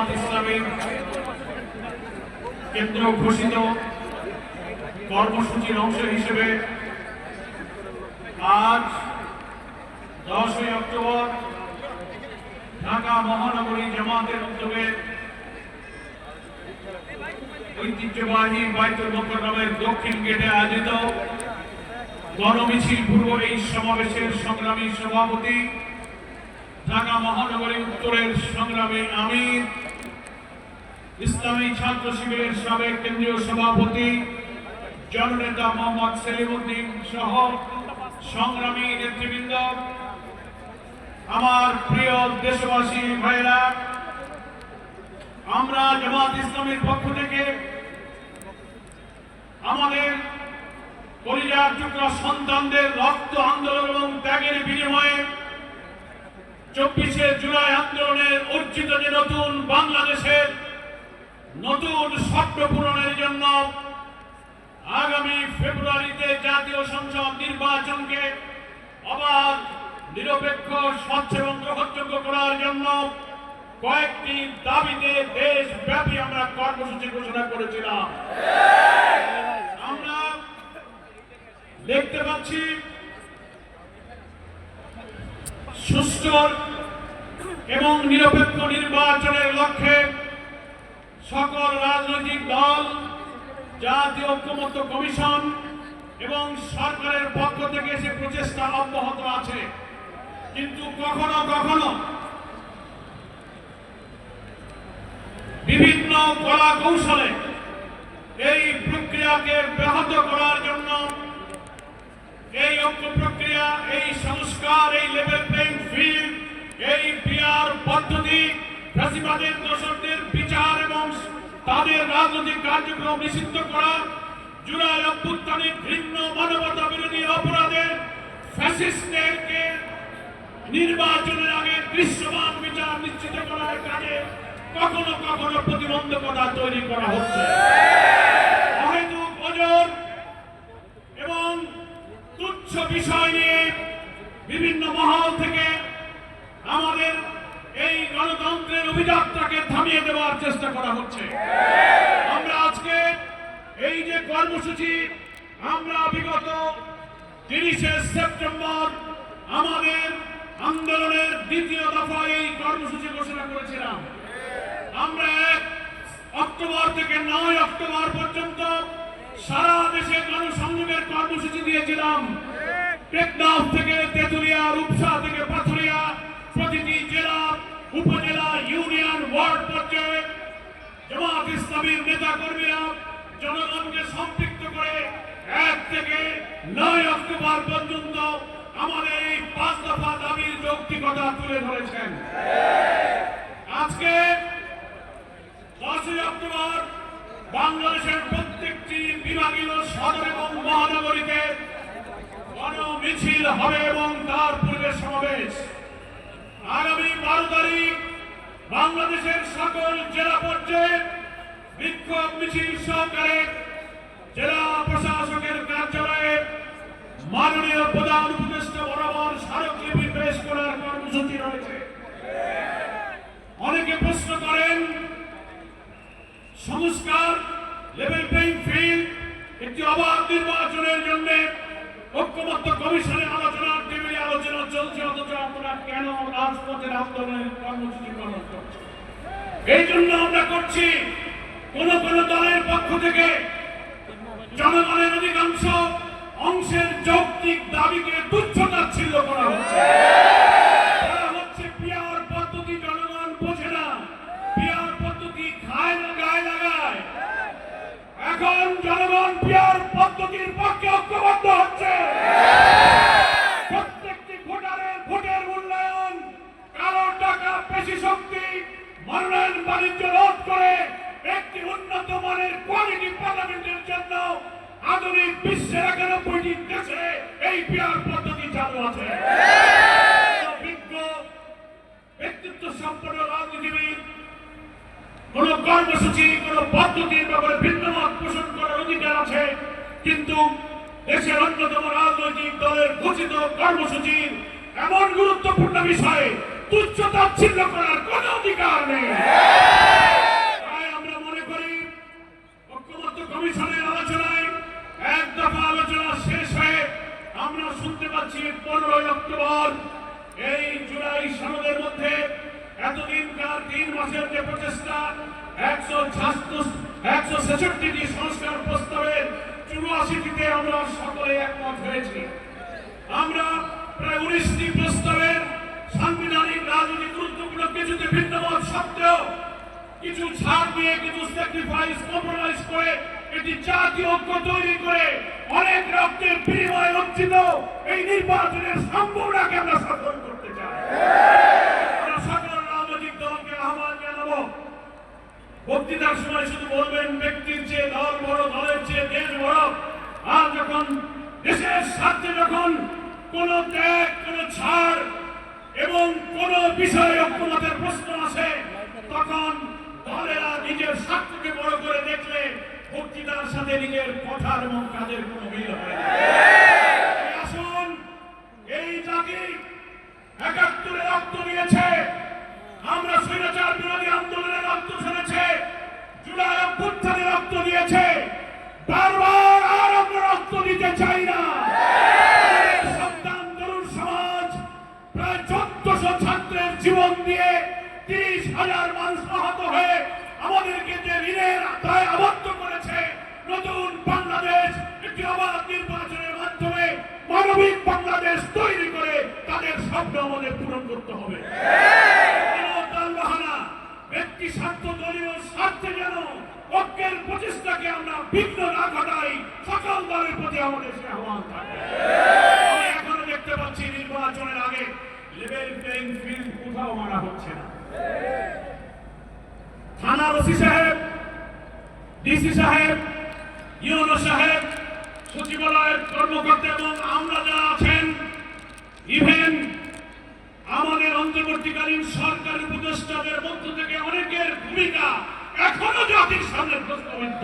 জামাত ইসলামের কেন্দ্র ঘোষিত কর্মসূচির অংশ হিসেবে আজ দশই অক্টোবর ঢাকা মহানগরী জামাতের উদ্যোগে ঐতিহ্যবাহী বাইতুল মোকররমের দক্ষিণ গেটে আয়োজিত গণমিছিল পূর্ব এই সমাবেশের সংগ্রামী সভাপতি ঢাকা মহানগরী উত্তরের সংগ্রামী আমির ইসলামী ছাত্র শিবিরের সাবেক কেন্দ্রীয় সভাপতি জননেতা মোহাম্মদ সেলিমুদ্দিন সহ সংগ্রামী নেতৃবৃন্দ, আমার প্রিয় দেশবাসী ভাইরা আমরা জামাত ইসলামের পক্ষ থেকে আমাদের পরিবার টুকরা সন্তানদের রক্ত আন্দোলন এবং ত্যাগের বিনিময়ে চব্বিশে জুলাই আন্দোলনের অর্জিত যে নতুন বাংলাদেশের নতুন স্বপ্ন পূরণের জন্য আগামী ফেব্রুয়ারিতে জাতীয় সংসদ নির্বাচনকে অবাধ নিরপেক্ষ, স্বচ্ছ এবং গ্রহণযোগ্য করার জন্য কয়েকটি দাবিতে দেশব্যাপী আমরা কর্মসূচি ঘোষণা করেছিলাম। আমরা দেখতে পাচ্ছি সুষ্ঠু এবং নিরপেক্ষ নির্বাচনের লক্ষ্যে সকল রাজনৈতিক দল, জাতীয় ঐক্যমত্য কমিশন এবং সরকারের পক্ষ থেকে সে প্রচেষ্টা অব্যাহত আছে। কিন্তু কখনো কখনো বিভিন্ন কলা কৌশলে এই প্রক্রিয়াকে ব্যাহত করার জন্য এই ঐক্য প্রক্রিয়া, এই সংস্কার, এই লেভেল প্লেইং ফিল্ড এই পিআর পদ্ধতি বিচার এবং তাদের রাজনৈতিক কার্যক্রম নিষিদ্ধ করা, জুলাই অভ্যুত্থানের ঘৃণ্য মানবতা বিরোধী অপরাধের ফ্যাসিস্টদেরকে নির্বাচনের আগে দৃশ্যমান বিচার নিশ্চিত করার কাজে কখনো কখনো প্রতিবন্ধকতা তৈরি করা হচ্ছে। অহেতুক ওজন এবং তুচ্ছ বিষয় নিয়ে বিভিন্ন মহল থেকে আমাদের এই গণতন্ত্রের অভিযাত্রাকে থামিয়ে দেওয়ার চেষ্টা করা হচ্ছে। আমরা আজকে এই যে কর্মসূচি, আমরা বিগত তিরিশে সেপ্টেম্বর আমাদের আন্দোলনের দ্বিতীয় দফায় এই কর্মসূচি ঘোষণা করেছিলাম। আমরা এক অক্টোবর থেকে নয় অক্টোবর পর্যন্ত সারা দেশে জনসংযোগের কর্মসূচি দিয়েছিলাম। টেকনাফ থেকে তেতুলিয়া, রূপসা থেকে পাথুরিয়া, প্রতিটি জেলা উপজেলা ইউনিয়ন ওয়ার্ড পর্যায়ে জামাত ইসলামীর নেতা কর্মীরা জনগণকে সম্পৃক্ত করে এক থেকে নয় অক্টোবর পর্যন্ত আমাদের এই পাঁচ দফা দাবির যৌক্তিকতা তুলে ধরেছেন আজকে দশই অক্টোবর বাংলাদেশের প্রত্যেকটি বিভাগীয় সদর এবং মহানগরীতে গণ মিছিল হবে এবং তার পূর্বে সমাবেশ আগামী বারো তারিখ বাংলাদেশের সকল জেলা পর্যায়ে বিক্ষোভ মিছিল সহকারে জেলা প্রশাসকের কার্যালয়ে মাননীয় প্রধান উপদেষ্টা বরাবর স্মারকলিপি পেশ করার কর্মসূচি রয়েছে অনেকে প্রশ্ন করেন, সংস্কার লেভেল প্লেইং ফিল্ড একটি অবাধ নির্বাচনের জন্য ঐক্যমত্য কমিশনে আলোচনার টেবিলে আলোচনা চলছে, অথচ আমরা কেন রাজপথের আন্দোলনের কর্মসূচি পালন করছি এই জন্য আমরা করছি, কোন কোন দলের পক্ষ থেকে জনগণের আধুনিক বিশ্বের একানব্বইটি দেশে এই পিয়ার পদ্ধতি চালু আছে। বিজ্ঞ ব্যক্তিত্ব সম্পন্ন রাজনীতিবিদ, কোন কর্মসূচি, কোন পদ্ধতির ব্যাপারে ভিন্ন পোষণ করার অধিকার আছে, কিন্তু দেশের অন্যতম রাজনৈতিক দলের ঘোষিত কর্মসূচির এমন গুরুত্বপূর্ণ বিষয়ে তুচ্ছ তাচ্ছিল্য করার তিন মাসের যে প্রচেষ্টা, একশো একশো ছেষট্টিটি সংস্কার প্রস্তাবের চুরাশিটিতে আমরা সকলে একমত হয়েছি। আমরা প্রায় উনিশটি প্রস্তাবের সাংবিধানিক রাজনৈতিক গুরুত্বপূর্ণ কিছুতে ভিন্নমত সত্ত্বেও কিছু ছাড় দিয়ে, কিছু স্যাক্রিফাইস কম্প্রোমাইজ করে এটি জাতীয় ঐক্য তৈরি করে অনেক রক্তের বিনিময়ে অর্জিত এই নির্বাচনের সম্পূর্ণকে আমরা সফল করতে চাই আমরা সকল রাজনৈতিক দলকে আহ্বান জানাব বক্তৃতার সময় শুধু বলবেন, ব্যক্তির চেয়ে দল বড়, দলের চেয়ে দেশ বড়। আর যখন দেশের স্বার্থে যখন কোন ত্যাগ, কোন ছাড় এবং কোন বিষয়ে ঐক্যমতের প্রশ্ন আসে, তখন দলেরা নিজের স্বার্থকে বড় করে দেখলে বক্তৃতার সাথে নিজের কথার এবং কাজের কোনো মিল হয় আসুন, এই জাতি একাত্তরে রক্ত দিয়েছে। আমরা স্বৈরাচার বিরোধী আন্দোলনের রক্ত শুনেছে জুলাই রক্ত দিয়েছে। বারবার আর আমরা রক্ত দিতে চাই না। জীবন দিয়ে তিরিশ হাজার মানুষ আহত হয়ে আমাদেরকে যে ঋণের দায় আবদ্ধ করেছে, নতুন বাংলাদেশ একটি অবাধ নির্বাচনের মাধ্যমে মানবিক বাংলাদেশ তৈরি করে তাদের স্বপ্ন আমাদের পূরণ করতে হবে কোনো দলবাহানা, ব্যক্তি স্বার্থ দলীয় স্বার্থে যেন ঐক্যের প্রচেষ্টাকে আমরা বিঘ্ন না ঘটাই সকল দলের প্রতি আমাদের সে আহ্বান থাকে আমি এখনও দেখতে পাচ্ছি নির্বাচনের আগে লেভেল প্লেইং ফিল্ড কোথাও মারা হচ্ছে না থানার ওসি সাহেব ডিসি সাহেব ইউনো সাহেব সচিবালয়ের কর্মকর্তা এবং আমরা যারা আছেন ইভেন আমাদের অন্তর্বর্তীকালীন সরকারি উপদেষ্টাদের মধ্য থেকে অনেকের ভূমিকা এখনও জাতির সামনে প্রশ্নবিদ্ধ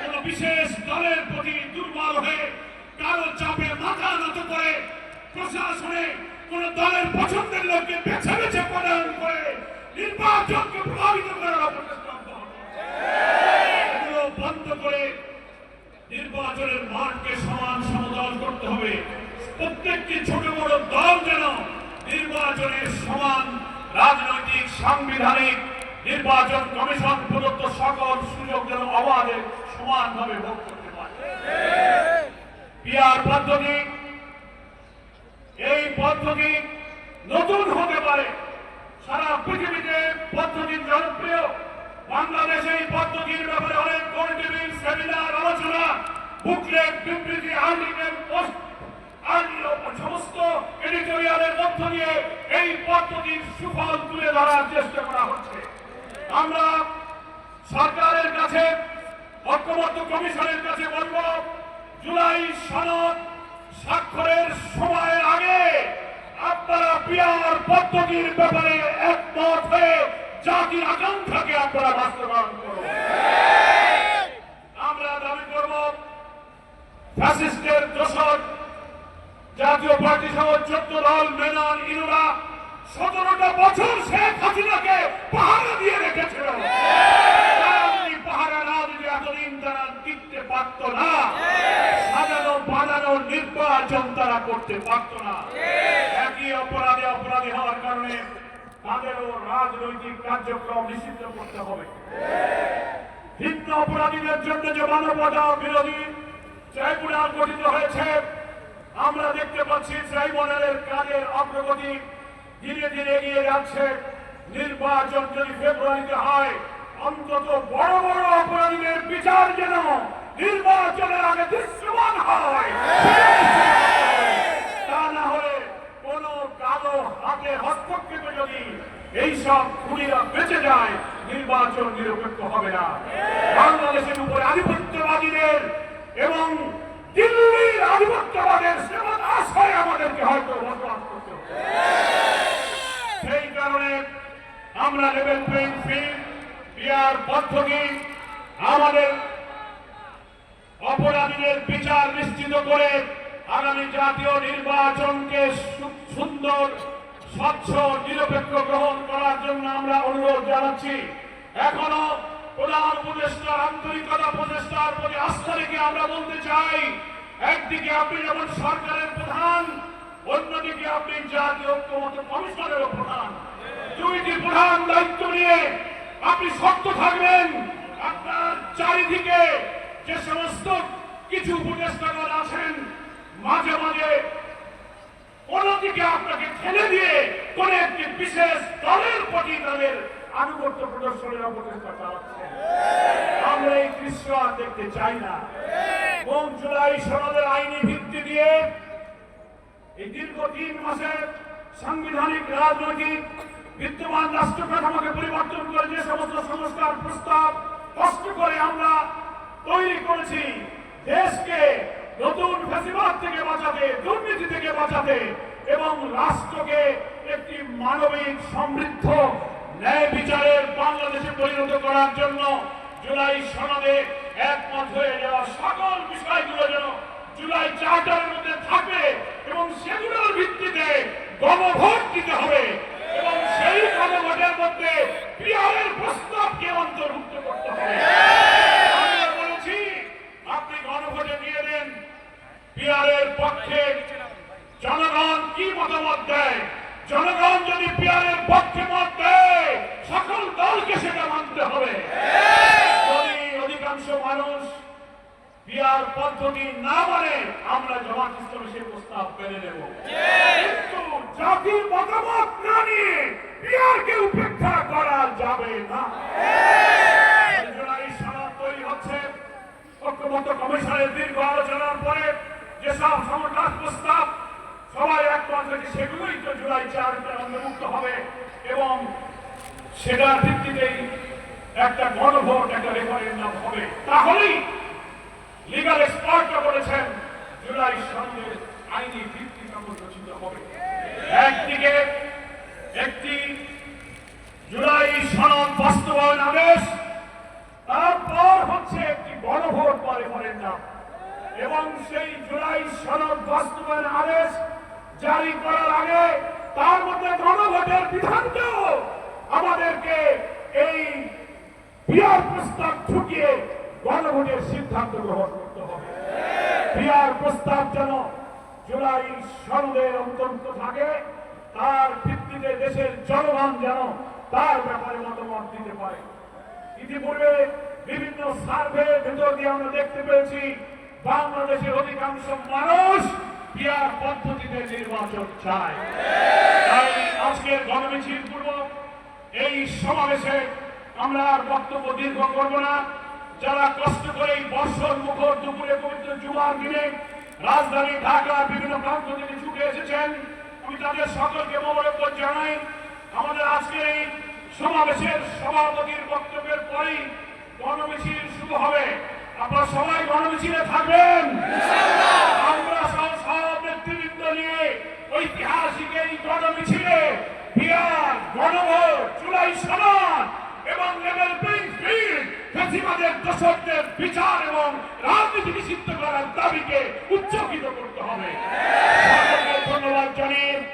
কোন বিশেষ দলের প্রতি দুর্বল হয়ে কারও চাপে মাথা নত করে প্রশাসনে কোন দলের পছন্দের লোককে বেছে বেছে পদায়ন করে নির্বাচনকে প্রভাবিত করার অপচেষ্টা অব্যাহত আছে। এগুলো বন্ধ করে নির্বাচনের মাঠকে সমান সমদল করতে হবে। প্রত্যেকটি ছোট বড় দল যেন নির্বাচনের সমান রাজনৈতিক, সাংবিধানিক নির্বাচন কমিশন প্রদত্ত সকল সুযোগ যেন অবাধে সমানভাবে ভোগ করতে পারে। পিআর পদ্ধতি, এই পদ্ধতি নতুন হতে পারে। সারা পৃথিবীতে পদ্ধতি জনপ্রিয়। বাংলাদেশে এই পদ্ধতির ব্যাপারে অনেক কমিটিভিল সেমিনার, আলোচনা বুকলেট বিবৃতি আর্টিকেল পোস্ট সমস্ত এডিটোরিয়ালের মধ্য দিয়ে এই পদ্ধতির সুফল তুলে ধরার চেষ্টা করা হচ্ছে। আমরা সরকারের কাছে, ঐক্যবদ্ধ কমিশনের কাছে বলব, জুলাই সনদ স্বাক্ষরের সময়ের আগে আপনারা পিয়ার পদ্ধতির ব্যাপারে একমত হয়ে জাতির আকাঙ্ক্ষাকে আপনারা বাস্তবায়ন করুন আমরা দাবি করব ফ্যাসিস্টের দোষর। জাতীয় পার্টি সহ চোদ্দ দল মেনন ইনুরা, সতেরোটা বছর শেখ হাসিনাকে পাহারা দিয়ে রেখেছিল। পাহারা না দিলে এতদিন তারা টিকতে পারত না। সাজানো বাজানো নির্বাচন তারা করতে পারত না। একই অপরাধে অপরাধী হওয়ার কারণে তাদেরও রাজনৈতিক কার্যক্রম নিষিদ্ধ করতে হবে। ভিন্ন অপরাধীদের জন্য যে মানবতা বিরোধী ট্রাইব্যুনাল গঠিত হয়েছে। আমরা দেখতে পাচ্ছি ট্রাইব্যুনালের কাজের অগ্রগতি ধীরে ধীরে এগিয়ে যাচ্ছে। নির্বাচন যদি ফেব্রুয়ারিতে হয়, অন্তত বড় বড় অপরাধীদের বিচার যেন নির্বাচনের আগে দৃশ্যমান হয়। তা না হলে কোন কালো হাতে হস্তক্ষেপে যদি এইসব খুনিরা বেঁচে যায়, নির্বাচন নিরপেক্ষ হবে না। বাংলাদেশের উপরে আধিপত্যবাদীদের এবং দিল্লির আধিপত্যবাদের সেবন আশায় আমাদেরকে হয়তো সেই কারণে আমরা লেভেল প্লেইং ফিল্ড বিয়ার পদ্ধতি আমাদের অপরাধীদের বিচার নিশ্চিত করে আগামী জাতীয় নির্বাচনকে সুন্দর, স্বচ্ছ, নিরপেক্ষ গ্রহণ করার জন্য আমরা অনুরোধ জানাচ্ছি। এখনও প্রধান উপদেষ্টার আন্তরিকতা প্রচেষ্টার প্রতি আস্থা রেখে আমরা বলতে চাই, একদিকে আপনি যেমন সরকারের প্রধান, অন্যদিকে আপনি জাতীয় ঐক্যমত কমিশনেরও প্রধান। দুইটি প্রধান দায়িত্ব নিয়ে আপনি শক্ত থাকবেন। আপনার চারিদিকে যে সমস্ত কিছু উপদেষ্টাগণ আছেন, মাঝে মাঝে অন্যদিকে আপনাকে ঠেলে দিয়ে কোন একটি বিশেষ দলের প্রতি তাদের আনুগত্য প্রদর্শনের অপচেষ্টা চালাচ্ছে আমরা এই দৃশ্য আর দেখতে চাই না। এবং জুলাই সনদের আইনি ভিত্তি দিয়ে এই দীর্ঘ তিন মাসের সাংবিধানিক, রাজনৈতিক, বিদ্যমান রাষ্ট্র কাঠামোকে পরিবর্তন করে যে সমস্ত সংস্কার প্রস্তাব কষ্ট করে আমরা তৈরি করেছি, দেশকে নতুন ফেসিবাদ থেকে বাঁচাতে, দুর্নীতি থেকে বাঁচাতে এবং রাষ্ট্রকে একটি মানবিক সমৃদ্ধ ন্যায় বিচারের বাংলাদেশে পরিণত করার জন্য জুলাই সনদে একমত হয়ে যাওয়া সকল বিষয়গুলো যেন জুলাই চার্টারের মধ্যে থাকে এবং সেগুলোর ভিত্তিতে গণভোট দিতে হবে এবং সেই গণভোটের মধ্যে পিয়ারের প্রস্তাবকে অন্তর্ভুক্ত করতে হবে। বলেছি, আপনি গণভোটে দিয়ে দেন পিয়ারের পক্ষে জনগণ কি মতামত দেয়? জনগণ যদি পিয়ারের পক্ষে মত দেয়, সকল দলকে সেটা মানতে হবে। অধিকাংশ মানুষ বিয়ার পদ্ধতি না মানে আমরা জামাত ইসলামে সেই প্রস্তাব মেনে নেব। কিন্তু জাতির মতামত না নিয়ে বিয়ারকে উপেক্ষা করা যাবে না। কমিশনের দীর্ঘ আলোচনার পরে যেসব সমকাজ প্রস্তাব সবাই একমত হয়েছে সেগুলোই তো জুলাই চারটা অন্তর্ভুক্ত হবে। এবং সেটার ভিত্তিতেই একটা গণভোট, একটা রেফারেন্ডাম হবে। তাহলেই লিগাল এক্সপার্টরা বলেছেন জুলাই সঙ্গে আইনি ভিত্তি রচিত হবে। একদিকে একটি জুলাই সনদ বাস্তবায়ন আদেশ, তারপর হচ্ছে একটি গণভোট বা রেফারেন্ডাম এবং সেই জুলাই সনদ বাস্তবায়ন আদেশ জারি করার আগে তার মধ্যে গণভোটের বিধানকেও আমাদেরকে এই বিয়ার প্রস্তাব ঠুকিয়ে গণভোটের সিদ্ধান্ত গ্রহণ করতে হবে। বিয়ার প্রস্তাব যেন জুলাই সনদের অন্তর্ভুক্ত থাকে, তার ভিত্তিতে দেশের জনগণ যেন তার ব্যাপারে মতামত দিতে পারে। ইতিপূর্বে বিভিন্ন সার্ভে ভেতর দিয়ে আমরা দেখতে পেয়েছি, বাংলাদেশের অধিকাংশ মানুষ বিয়ার পদ্ধতিতে নির্বাচন চায় তাই আজকের গণমিছিল পূর্ব এই সমাবেশে আমরা আর বক্তব্য দীর্ঘ করব না। যারা কষ্ট করে এই বর্ষর মুখর দুপুরে পবিত্র জুমার দিনে রাজধানী ঢাকা বিভিন্ন প্রান্ত থেকে ছুটে এসেছেন, আমি তাদের সকলকে মোবারকবাদ জানাই। আমাদের আজকের এই সমাবেশের সভাপতির বক্তব্যের পরেই গণমিছিল শুরু হবে। আপনারা সবাই গণমিছিলে থাকবেন। আমরা সব নিয়ে ঐতিহাসিক এই গণমিছিলে বিহার, গণভোট, জুলাই সমান এবং লেভেল প্লেইং ফিল্ড ফেসিবাদের দোষকদের বিচার এবং রাজনীতি নিষিদ্ধ করার দাবিকে উচ্চকিত করতে হবে। ধন্যবাদ জানিয়ে